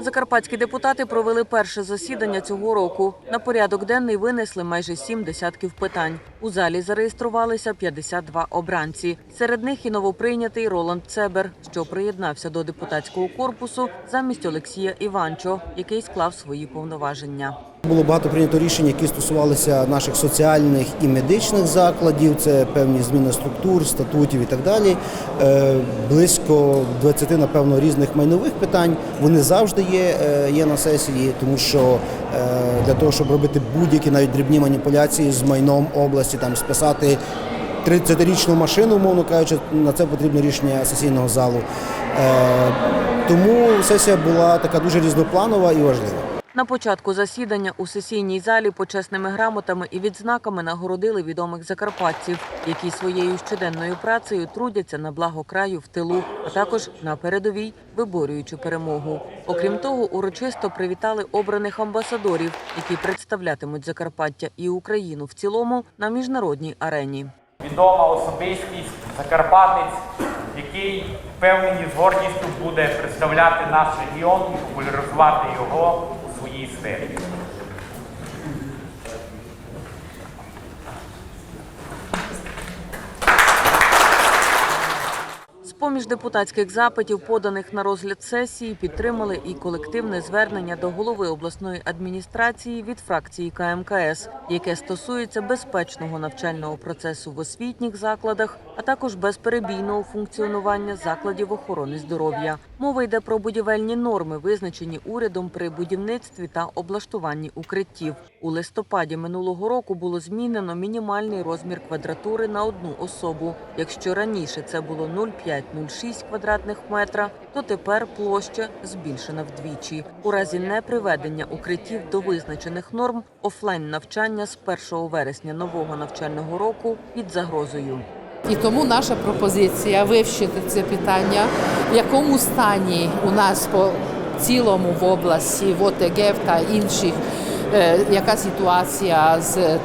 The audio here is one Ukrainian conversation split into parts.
Закарпатські депутати провели перше засідання цього року. На порядок денний винесли майже сім десятків питань. У залі зареєструвалися 52 обранці. Серед них і новоприйнятий Роланд Цебер, що приєднався до депутатського корпусу замість Олексія Іванчо, який склав свої повноваження. Було багато прийнято рішень, які стосувалися наших соціальних і медичних закладів. Це певні зміни структур, статутів і так далі. Е, Близько 20, напевно, різних майнових питань. Вони завжди є, е, є на сесії, тому що е, для того, щоб робити будь-які навіть дрібні маніпуляції з майном області, там списати 30-річну машину, умовно кажучи, на це потрібно рішення сесійного залу. Е, Тому сесія була така дуже різнопланова і важлива. На початку засідання у сесійній залі почесними грамотами і відзнаками нагородили відомих закарпатців, які своєю щоденною працею трудяться на благо краю в тилу, а також на передовій, виборюючи перемогу. Окрім того, урочисто привітали обраних амбасадорів, які представлятимуть Закарпаття і Україну в цілому на міжнародній арені. відома особистість, закарпатець, який впевнені з гордістю буде представляти наш регіон і популяризувати його у. З-поміж депутатських запитів, поданих на розгляд сесії, підтримали і колективне звернення до голови обласної адміністрації від фракції КМКС, яке стосується безпечного навчального процесу в освітніх закладах, а також безперебійного функціонування закладів охорони здоров'я. Мова йде про будівельні норми, визначені урядом при будівництві та облаштуванні укриттів. У листопаді минулого року було змінено мінімальний розмір квадратури на одну особу. Якщо раніше це було 0,5-0,6 квадратних метра, то тепер площа збільшена вдвічі. У разі неприведення укриттів до визначених норм офлайн навчання з 1 вересня нового навчального року під загрозою. І тому наша пропозиція вивчити це питання, в якому стані у нас по цілому в області, в ОТГ та інших, е, яка ситуація з, е,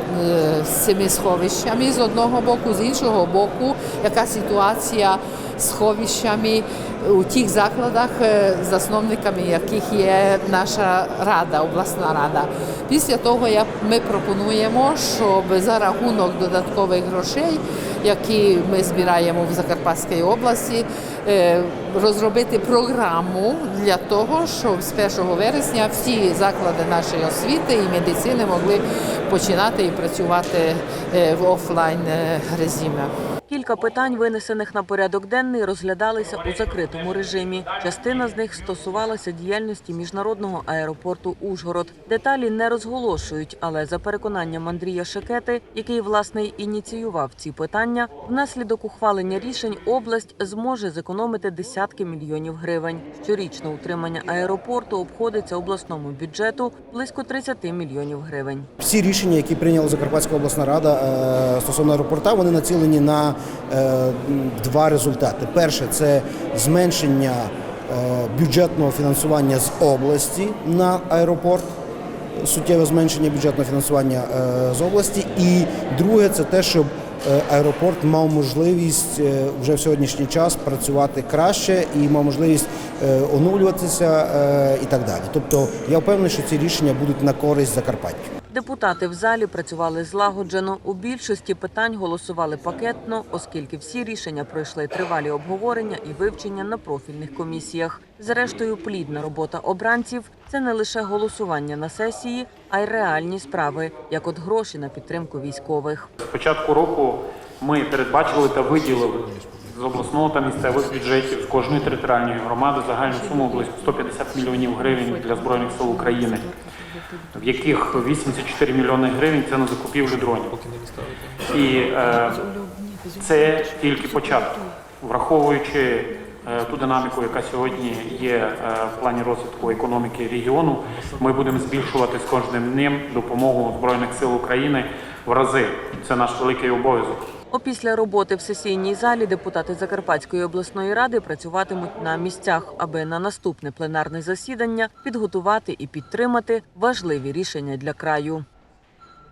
з цими сховищами з одного боку, з іншого боку, яка ситуація з сховищами у тих закладах, е, засновниками яких є наша рада, обласна рада. Після того я- ми пропонуємо, щоб за рахунок додаткових грошей, які ми збираємо в Закарпатській області, е, розробити програму для того, щоб з 1 вересня всі заклади нашої освіти і медицини могли починати і працювати е, в офлайн е, режимі. Кілька питань, винесених на порядок денний, розглядалися у закритому режимі. Частина з них стосувалася діяльності міжнародного аеропорту Ужгород. Деталі не розголошують, але за переконанням Андрія Шекети, який власне ініціював ці питання, внаслідок ухвалення рішень область зможе зекономити десятки мільйонів гривень. Щорічно утримання аеропорту обходиться обласному бюджету близько 30 мільйонів гривень. Всі рішення, які прийняла Закарпатська обласна рада е, стосовно аеропорта, вони націлені на е, два результати. Перше це зменшення е, бюджетного фінансування з області на аеропорт. Суттєве зменшення бюджетного фінансування е, з області. І друге, це те, щоб аеропорт мав можливість вже в сьогоднішній час працювати краще і мав можливість оновлюватися і так далі. Тобто я впевнений, що ці рішення будуть на користь Закарпаттю. Депутати в залі працювали злагоджено. У більшості питань голосували пакетно, оскільки всі рішення пройшли тривалі обговорення і вивчення на профільних комісіях. Зрештою, плідна робота обранців це не лише голосування на сесії, а й реальні справи, як от гроші на підтримку військових. З початку року ми передбачили та виділили з обласного та місцевих бюджетів з кожної територіальної громади загальну суму близько 150 мільйонів гривень для збройних сил України, в яких 84 мільйони гривень це на закупівлю дронів. І е, це тільки початок, враховуючи е, ту динаміку, яка сьогодні є е, в плані розвитку економіки регіону, ми будемо збільшувати з кожним днем допомогу Збройних сил України в рази. Це наш великий обов'язок. Опісля роботи в сесійній залі депутати Закарпатської обласної ради працюватимуть на місцях, аби на наступне пленарне засідання підготувати і підтримати важливі рішення для краю.